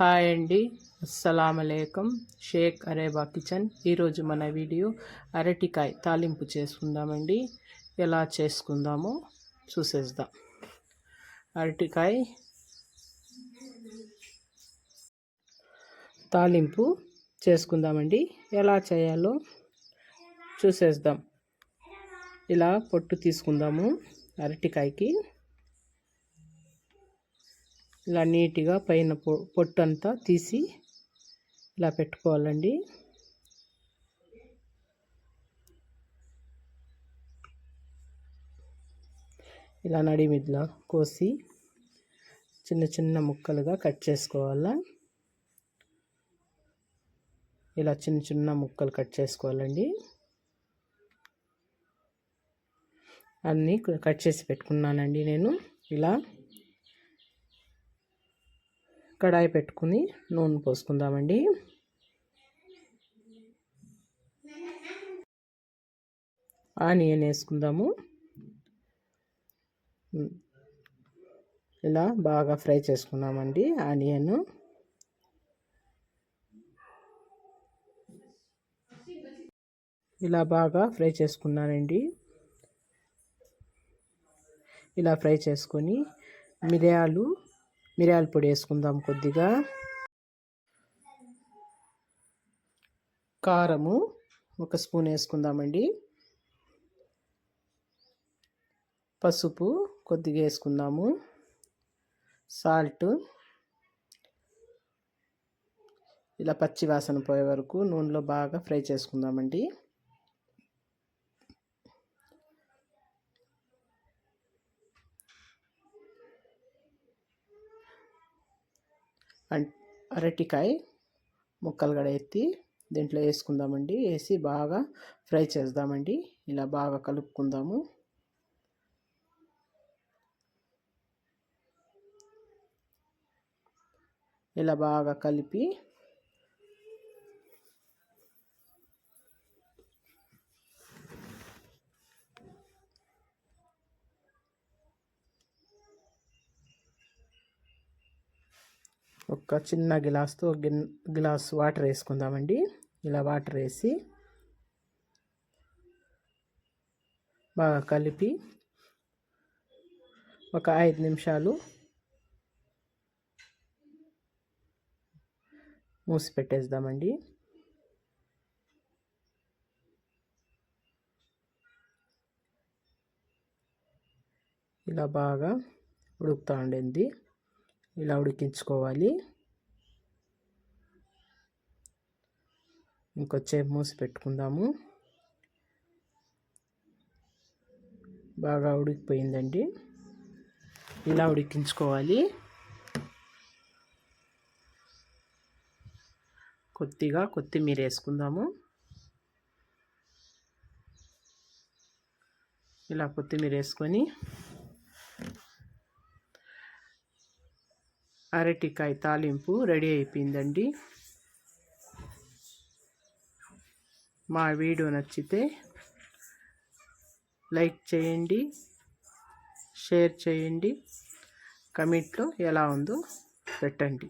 Hi అండి. అస్సలం Sheikh అరేబా kitchen. ఈరోజు మన వీడియో అరటికాయ తాలింపు చేసుకుందామండి. ఎలా చేసుకుందామో చూసేద్దాం. అరటికాయ తాలింపు చేసుకుందామండి. ఎలా చేయాలో చూసేద్దాం. ఇలా పొట్టు తీసుకుందాము అరటికాయకి. ఇలా నీట్గా పైన పొట్టు అంతా తీసి ఇలా పెట్టుకోవాలండి. ఇలా నడిమిద్లా కోసి చిన్న చిన్న ముక్కలుగా కట్ చేసుకోవాలా? ఇలా చిన్న చిన్న ముక్కలు కట్ చేసుకోవాలండి. అన్నీ కట్ చేసి పెట్టుకున్నానండి నేను. ఇలా కడాయి పెట్టుకుని నూనె పోసుకుందామండి. ఆనియన్ వేసుకుందాము. ఇలా బాగా ఫ్రై చేసుకున్నామండి ఆనియన్. ఇలా బాగా ఫ్రై చేసుకున్నానండి. ఇలా ఫ్రై చేసుకొని మిరియాలు మిరియాల పొడి వేసుకుందాం కొద్దిగా. కారము ఒక స్పూన్ వేసుకుందామండి. పసుపు కొద్దిగా వేసుకుందాము. సాల్ట్. ఇలా పచ్చి వాసన పోయే వరకు నూనెలో బాగా ఫ్రై చేసుకుందామండి. అరటికాయ ముక్కలు కూడా ఎత్తి దీంట్లో వేసుకుందామండి. వేసి బాగా ఫ్రై చేద్దామండి. ఇలా బాగా కలుపుకుందాము. ఇలా బాగా కలిపి ఒక చిన్న గిలాస్తో గిన్ గ్లాస్ వాటర్ వేసుకుందామండి. ఇలా వాటర్ వేసి బాగా కలిపి ఒక ఐదు నిమిషాలు మూసి పెట్టేద్దామండి. ఇలా బాగా ఉడుకుతూ ఉండింది. ఇలా ఉడికించుకోవాలి. ఇంకొచ్చేపు మూసి పెట్టుకుందాము. బాగా ఉడికిపోయిందండి. ఇలా ఉడికించుకోవాలి. కొద్దిగా కొత్తిమీర వేసుకుందాము. ఇలా కొత్తిమీర వేసుకొని అరటికాయ తాలింపు రెడీ అయిపోయిందండి. మా వీడియో నచ్చితే లైక్ చేయండి షేర్ చేయండి. కమెంట్లో ఎలా ఉందో పెట్టండి.